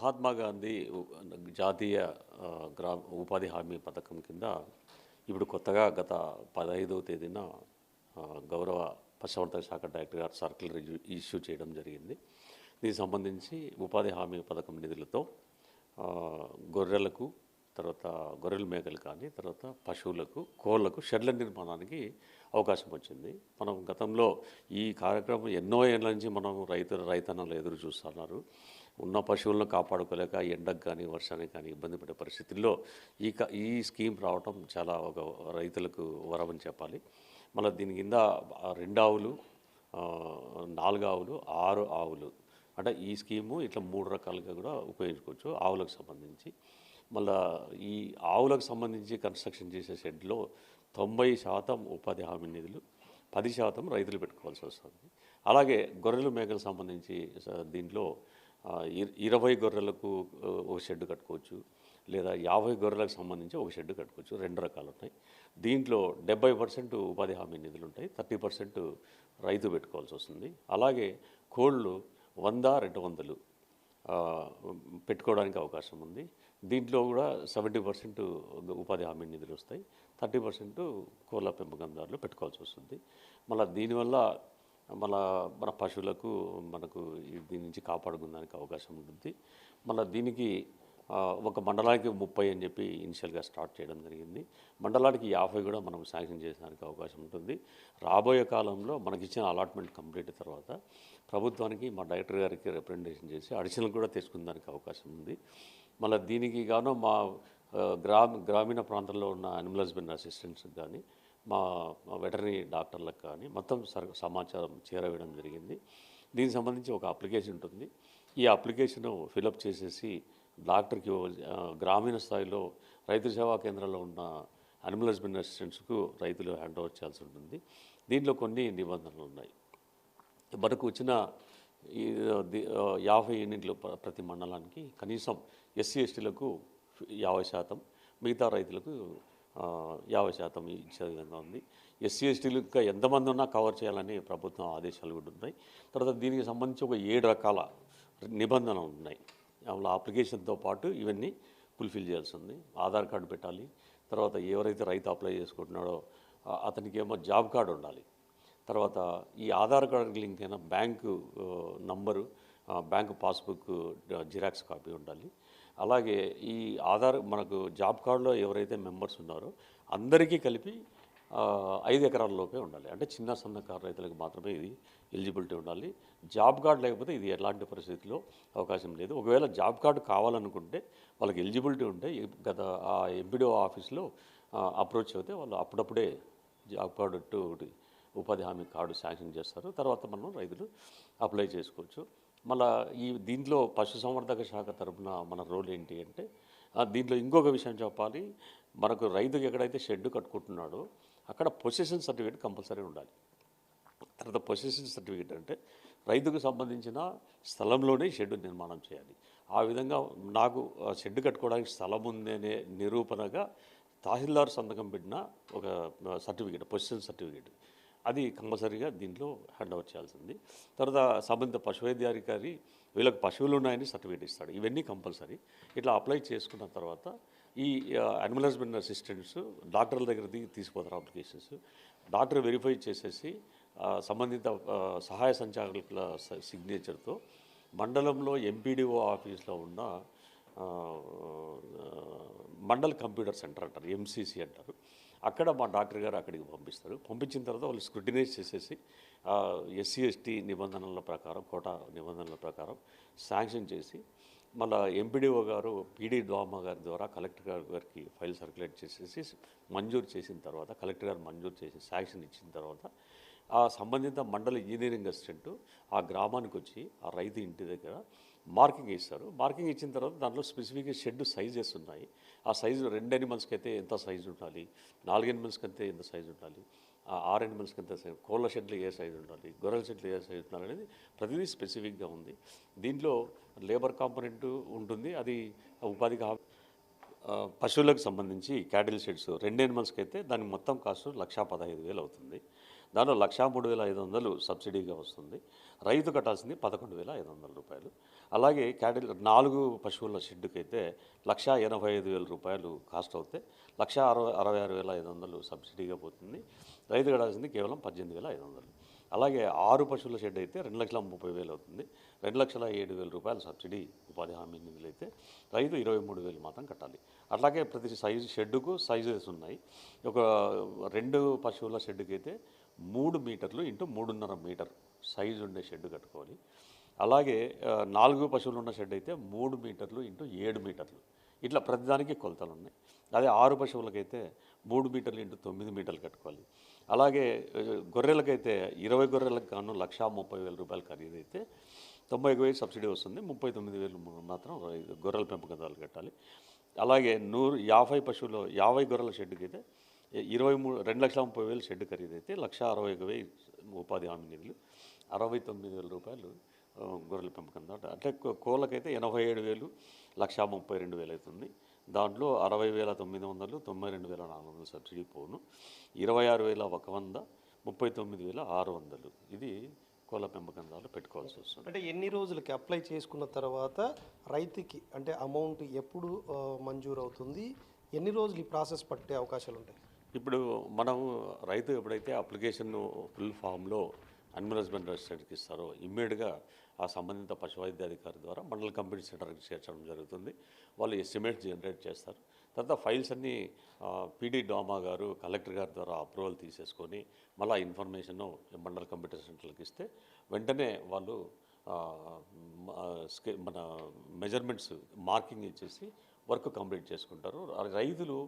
మహాత్మా గాంధీ జాతీయ గ్రా ఉపాధి హామీ పథకం కింద ఇప్పుడు కొత్తగా గత పదహైదవ తేదీన గౌరవ పశుసంవర్ధక శాఖ డైరెక్టర్ గారు సర్కులర్ ఇష్యూ- ఇష్యూ చేయడం జరిగింది. దీనికి సంబంధించి ఉపాధి హామీ పథకం నిధులతో గొర్రెలకు తర్వాత గొర్రెల మేకలు కానీ తర్వాత పశువులకు కోళ్ళకు షెడ్ల నిర్మాణానికి అవకాశం వచ్చింది. మనం గతంలో ఈ కార్యక్రమం ఎన్నో ఏళ్ళ నుంచి మనం రైతులు రైతన్నలు ఎదురు చూస్తున్నారు. ఉన్న పశువులను కాపాడుకోలేక ఎండకు కానీ వర్షానికి కానీ ఇబ్బంది పడే పరిస్థితుల్లో ఈ క- ఈ స్కీమ్ రావటం చాలా ఒక రైతులకు వరం అని చెప్పాలి. మళ్ళీ దీని కింద రెండు ఆవులు నాలుగు ఆవులు ఆరు ఆవులు అంటే ఈ స్కీము ఇట్లా మూడు రకాలుగా కూడా ఉపయోగించుకోవచ్చు ఆవులకు సంబంధించి. మళ్ళా ఈ ఆవులకు సంబంధించి కన్స్ట్రక్షన్ చేసే షెడ్లో తొంభై శాతం ఉపాధి హామీ నిధులు పది శాతం రైతులు పెట్టుకోవాల్సి వస్తుంది. అలాగే గొర్రెలు మేకలకు సంబంధించి దీంట్లో ఇరవై గొర్రెలకు ఒక షెడ్ కట్టుకోవచ్చు. లేదా యాభై గొర్రెలకు సంబంధించి ఒక షెడ్ కట్టుకోవచ్చు. రెండు రకాలు ఉంటాయి దీంట్లో డెబ్బై పర్సెంట్ ఉపాధి హామీ నిధులు ఉంటాయి థర్టీ పర్సెంట్ రైతు పెట్టుకోవాల్సి వస్తుంది. అలాగే కోళ్ళు వంద రెండు వందలు పెట్టుకోవడానికి అవకాశం ఉంది. దీంట్లో కూడా సెవెంటీ పర్సెంట్ ఉపాధి హామీ నిధులు వస్తాయి థర్టీ పర్సెంట్ కోళ్ళ పెంపకందారులు పెట్టుకోవాల్సి వస్తుంది. మళ్ళీ దీనివల్ల మళ్ళా మన పశువులకు మనకు దీని నుంచి కాపాడుకునేదానికి అవకాశం ఉంటుంది. మళ్ళీ దీనికి ఒక మండలానికి ముప్పై అని చెప్పి ఇనిషియల్గా స్టార్ట్ చేయడం జరిగింది. మండలానికి యాభై కూడా మనం శాంక్షన్ చేసేదానికి అవకాశం ఉంటుంది. రాబోయే కాలంలో మనకి ఇచ్చిన అలాట్మెంట్ కంప్లీట్ తర్వాత ప్రభుత్వానికి మా డైరెక్టర్ గారికి రిప్రజెంటేషన్ చేసి అడిషనల్ కూడా తెచ్చుకునేదానికి అవకాశం ఉంది. మళ్ళీ దీనికి గాను మా గ్రామ గ్రామీణ ప్రాంతంలో ఉన్న అనిమల్ హస్బెండ్ అసిస్టెంట్స్కి కానీ మా వెటరీ వెటర్నరీ డాక్టర్లకు కానీ మొత్తం సమాచారం చేరవేయడం జరిగింది. దీనికి సంబంధించి ఒక అప్లికేషన్ ఉంటుంది. ఈ అప్లికేషన్ ఫిలప్ చేసేసి డాక్టర్కి గ్రామీణ స్థాయిలో రైతు సేవా కేంద్రాల్లో ఉన్న అనిమల్ హస్బెండ్ అసిస్టెంట్స్కు రైతులు హ్యాండ్ ఓవర్ చేయాల్సి ఉంటుంది. దీంట్లో కొన్ని నిబంధనలు ఉన్నాయి. మనకు వచ్చిన యాభై యూనిట్లు ప్రతి మండలానికి కనీసం ఎస్సీ ఎస్టీలకు యాభై శాతం మిగతా రైతులకు యాభై శాతం ఇచ్చే విధంగా ఉంది. ఎస్సీ ఎస్టీలు ఇంకా ఎంతమంది ఉన్నా కవర్ చేయాలని ప్రభుత్వం ఆదేశాలు కూడా ఉన్నాయి. తర్వాత దీనికి సంబంధించి ఒక ఏడు రకాల నిబంధనలు ఉన్నాయి. అందులో అప్లికేషన్తో పాటు ఇవన్నీ ఫుల్ఫిల్ చేయాల్సి ఉంది. ఆధార్ కార్డు పెట్టాలి. తర్వాత ఎవరైతే రైతు అప్లై చేసుకుంటున్నాడో అతనికి ఏమో జాబ్ కార్డు ఉండాలి. తర్వాత ఈ ఆధార్ కార్డు లింక్ అయిన bank number bank passbook xerox copy ఉండాలి. అలాగే ఈ ఆధార్ మనకు జాబ్ కార్డులో ఎవరైతే మెంబర్స్ ఉన్నారో అందరికీ కలిపి ఐదు ఎకరాల లోపే ఉండాలి. అంటే చిన్న సన్నకారు రైతులకు మాత్రమే ఇది ఎలిజిబిలిటీ ఉండాలి. జాబ్ కార్డు లేకపోతే ఇది ఎలాంటి పరిస్థితిలో అవకాశం లేదు. ఒకవేళ జాబ్ కార్డు కావాలనుకుంటే వాళ్ళకి ఎలిజిబిలిటీ ఉంటే గత ఆ ఎంపీడీఓ ఆఫీస్లో అప్రోచ్ అయితే వాళ్ళు అప్పుడప్పుడే జాబ్ కార్డు టు ఒకటి ఉపాధి హామీ కార్డు శాంక్షన్ చేస్తారు. తర్వాత మనం రైతులు అప్లై చేసుకోవచ్చు. మళ్ళా ఈ దీంట్లో పశుసంవర్ధక శాఖ తరఫున మన రోల్ ఏంటి అంటే దీంట్లో ఇంకొక విషయం చెప్పాలి. మనకు రైతుకి ఎక్కడైతే షెడ్ కట్టుకుంటున్నాడో అక్కడ పొసిషన్ సర్టిఫికేట్ కంపల్సరీ ఉండాలి. తర్వాత పొసిషన్ సర్టిఫికేట్ అంటే రైతుకు సంబంధించిన స్థలంలోనే షెడ్ నిర్మాణం చేయాలి. ఆ విధంగా నాకు షెడ్ కట్టుకోవడానికి స్థలం ఉందనే నిరూపణగా తహసీల్దార్ సంతకం పెట్టిన ఒక సర్టిఫికేట్ పొసిషన్ సర్టిఫికేట్. అది కంపల్సరీగా దీంట్లో హ్యాండ్ ఓవర్ చేయాల్సింది. తర్వాత సంబంధిత పశువైద్యాధికారి వీళ్ళకి పశువులు ఉన్నాయని సర్టిఫికేట్ ఇస్తాడు. ఇవన్నీ కంపల్సరీ. ఇట్లా అప్లై చేసుకున్న తర్వాత ఈ అనిమల్ హస్బెండ్ అసిస్టెంట్స్ డాక్టర్ల దగ్గర దిగి తీసుకుపోతారు అప్లికేషన్స్. డాక్టర్ వెరిఫై చేసేసి సంబంధిత సహాయ సంచాలకుల సిగ్నేచర్తో మండలంలో ఎంపీడీఓ ఆఫీస్లో ఉన్న మండల్ కంప్యూటర్ సెంటర్ అంటారు ఎంసీసీ అంటారు. అక్కడ మా డాక్టర్ గారు అక్కడికి పంపిస్తారు. పంపించిన తర్వాత వాళ్ళు స్క్రూటినైజ్ చేసేసి ఎస్సీ ఎస్టీ నిబంధనల ప్రకారం కోటా నిబంధనల ప్రకారం శాంక్షన్ చేసి మళ్ళా ఎంపీడీఓ గారు పీడీ డ్వామా గారి ద్వారా కలెక్టర్ గారి గారికి ఫైల్ సర్క్యులేట్ చేసేసి మంజూరు చేసిన తర్వాత కలెక్టర్ గారు మంజూరు చేసి శాంక్షన్ ఇచ్చిన తర్వాత ఆ సంబంధిత మండల ఇంజనీరింగ్ అసిస్టెంట్ ఆ గ్రామానికి వచ్చి ఆ రైతు ఇంటి దగ్గర మార్కింగ్ ఇస్తారు. మార్కింగ్ ఇచ్చిన తర్వాత దాంట్లో స్పెసిఫిక్గా షెడ్ సైజెస్ ఉన్నాయి. ఆ సైజు రెండు ఎనిమల్స్కి అయితే ఎంత సైజు ఉండాలి? నాలుగు ఎనిమల్స్కి అయితే ఎంత సైజు ఉండాలి? ఆ ఆరు ఎనిమల్స్కి ఎంత సైజు? కోళ్ళ షెడ్లు ఏ సైజు ఉండాలి? గొర్రెల షెడ్లు ఏ సైజు ఉండాలి అనేది ప్రతిదీ స్పెసిఫిక్గా ఉంది. దీంట్లో లేబర్ కాంపనెంట్ ఉంటుంది. అది ఉపాధి పశువులకు సంబంధించి క్యాటిల్ షెడ్స్ రెండు ఎనిమల్స్కి అయితే దాని మొత్తం కాస్ట్ లక్షా పదహైదు వేలు అవుతుంది. దానిలో లక్షా మూడు వేల ఐదు వందలు సబ్సిడీగా వస్తుంది. రైతు కట్టాల్సింది పదకొండు వేల ఐదు వందల రూపాయలు. అలాగే క్యాటిల్ నాలుగు పశువుల షెడ్డుకైతే అయితే లక్షా ఎనభై ఐదు వేల రూపాయలు కాస్ట్ అవుతే లక్షా అరవై అరవై ఆరు వేల ఐదు వందలు సబ్సిడీగా పోతుంది. రైతు కట్టాల్సింది కేవలం పద్దెనిమిది వేల ఐదు వందలు. అలాగే ఆరు పశువుల షెడ్ అయితే రెండు లక్షల ముప్పై వేలు అవుతుంది. రెండు లక్షల ఏడు వేల రూపాయలు సబ్సిడీ ఉపాధి హామీ నిధులు అయితే రైతు ఇరవై మూడు వేలు మాత్రం కట్టాలి. అట్లాగే ప్రతి సైజు షెడ్డుకు సైజెస్ ఉన్నాయి. ఒక రెండు పశువుల షెడ్డుకి అయితే మూడు మీటర్లు ఇంటూ మూడున్నర మీటర్ సైజు ఉండే షెడ్ కట్టుకోవాలి. అలాగే నాలుగు పశువులు ఉన్న షెడ్ అయితే మూడు మీటర్లు ఇంటూ ఏడు మీటర్లు. ఇట్లా ప్రతిదానికి కొలతలు ఉన్నాయి. అదే ఆరు పశువులకైతే మూడు మీటర్లు ఇంటూ తొమ్మిది మీటర్లు కట్టుకోవాలి. అలాగే గొర్రెలకైతే ఇరవై గొర్రెలకు గాను లక్షా ముప్పై వేల రూపాయలు ఖరీదు అయితే తొంభై ఒక వేలు సబ్సిడీ వస్తుంది. ముప్పై తొమ్మిది వేలు మాత్రం గొర్రెల పెంపకందారులు కట్టాలి. అలాగే నూరు యాభై పశువులు యాభై గొర్రెల షెడ్కి అయితే ఇరవై మూడు రెండు లక్షల ముప్పై వేలు షెడ్ ఖరీదు అయితే లక్ష అరవై ఒక వెయ్యి ఉపాధి హామీ నిధులు. అరవై తొమ్మిది వేల రూపాయలు గొర్రెల పెంపకం దాంట్లో అట్లే కోళ్ళకైతే ఎనభై ఏడు వేలు లక్షా ముప్పై రెండు వేలు అవుతుంది దాంట్లో అరవై వేల తొమ్మిది వందలు తొంభై రెండు వేల నాలుగు వందలు సబ్సిడీ పోను. ఇరవై ఆరు వేల ఒక వంద ముప్పై తొమ్మిది వేల ఆరు వందలు. ఇది కోళ్ళ పెంపకం ద్వారా పెట్టుకోవాల్సి వస్తుంది. అంటే ఎన్ని రోజులకి అప్లై చేసుకున్న తర్వాత రైతుకి అంటే అమౌంట్ ఎప్పుడు మంజూరు అవుతుంది ఎన్ని రోజులు ఈ ప్రాసెస్ పట్టే అవకాశాలు ఉంటాయి ఇప్పుడు మనం రైతు ఎప్పుడైతే అప్లికేషన్ ఫుల్ ఫామ్లో అనిమల్ హస్బెండరీ సెంటర్కి ఇస్తారో ఇమ్మీడియట్గా ఆ సంబంధిత పశువైద్య అధికారి ద్వారా మండల కంపెనీ సెంటర్కి చేర్చడం జరుగుతుంది. వాళ్ళు ఎస్టిమేట్స్ జనరేట్ చేస్తారు. తర్వాత ఫైల్స్ అన్నీ పీడీ డామా గారు కలెక్టర్ గారి ద్వారా అప్రూవల్ తీసేసుకొని మళ్ళీ ఇన్ఫర్మేషన్ మండల కంప్యూటర్ సెంటర్కి ఇస్తే వెంటనే వాళ్ళు స్కే మన మెజర్మెంట్స్ మార్కింగ్ ఇచ్చేసి వర్క్ కంప్లీట్ చేసుకుంటారు. రైతులు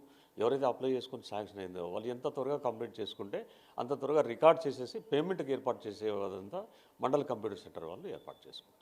ఎవరైతే అప్లై చేసుకుని శాంక్షన్ అయిందో వాళ్ళు ఎంత త్వరగా కంప్లీట్ చేసుకుంటే అంత త్వరగా రికార్డ్ చేసేసి పేమెంట్కి ఏర్పాటు చేసేదంతా మండల కంప్యూటర్ సెంటర్ వాళ్ళు ఏర్పాటు చేసుకుంటారు.